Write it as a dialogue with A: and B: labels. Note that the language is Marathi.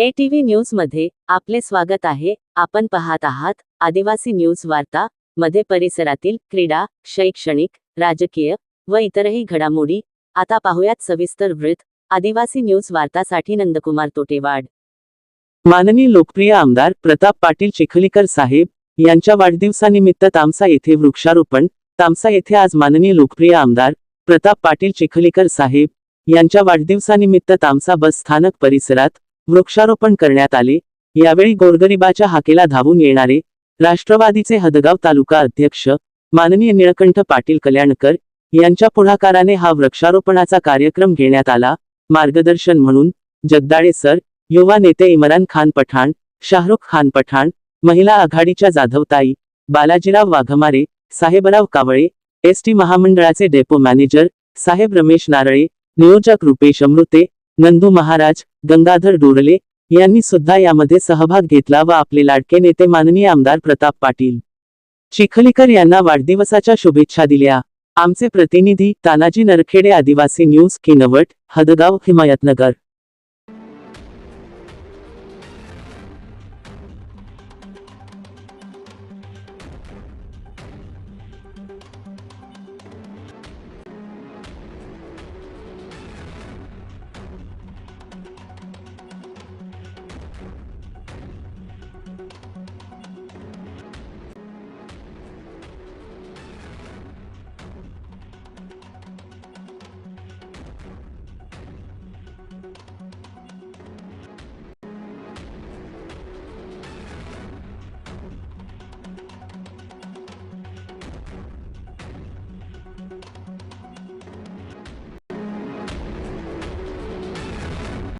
A: एटीव्ही टीव्ही न्यूजमध्ये आपले स्वागत आहे. आपण पाहत आहात आदिवासी न्यूज वार्ता मध्ये परिसरातील क्रीडा शैक्षणिक राजकीय व इतरही घडामोडी. आता पाहुयात सविस्तर वृत्त. आदिवासी न्यूज वार्तासाठी नंदकुमार तोटेवाड.
B: माननीय लोकप्रिय आमदार प्रताप पाटील चिखलीकर साहेब यांच्या वाढदिवसानिमित्त तामसा येथे वृक्षारोपण. तामसा येथे आज माननीय लोकप्रिय आमदार प्रताप पाटील चिखलीकर साहेब यांच्या वाढदिवसानिमित्त तामसा बस स्थानक परिसरात वृक्षारोपण करण्यात आले. यावेळी गोरगरिबाच्या हाकेला धावून येणारे राष्ट्रवादीचे हदगाव तालुका अध्यक्ष माननीय निळकंठ पाटील कल्याणकर यांच्या पुढाकाराने हा वृक्षारोपणाचा कार्यक्रम घेण्यात आला. मार्गदर्शन म्हणून जगदाळे सर युवा नेते इम्रान खान पठाण शाहरुख खान पठाण महिला आघाडीच्या जाधवताई बालाजीराव वाघमारे साहेबराव कावळे एस टी महामंडळाचे डेपो मॅनेजर साहेब रमेश नारळे नियोजक रुपेश अमृते नंदू महाराज गंगाधर डोरले यांनी सुद्धा यामध्ये सहभाग घेतला व आपले लाडके नेते माननीय आमदार प्रताप पाटील. चिखलीकर यांना वाढदिवसाच्या शुभेच्छा दिल्या. आमचे प्रतिनिधी तानाजी नरखेडे आदिवासी न्यूज किनवट हदगाव हिमायतनगर.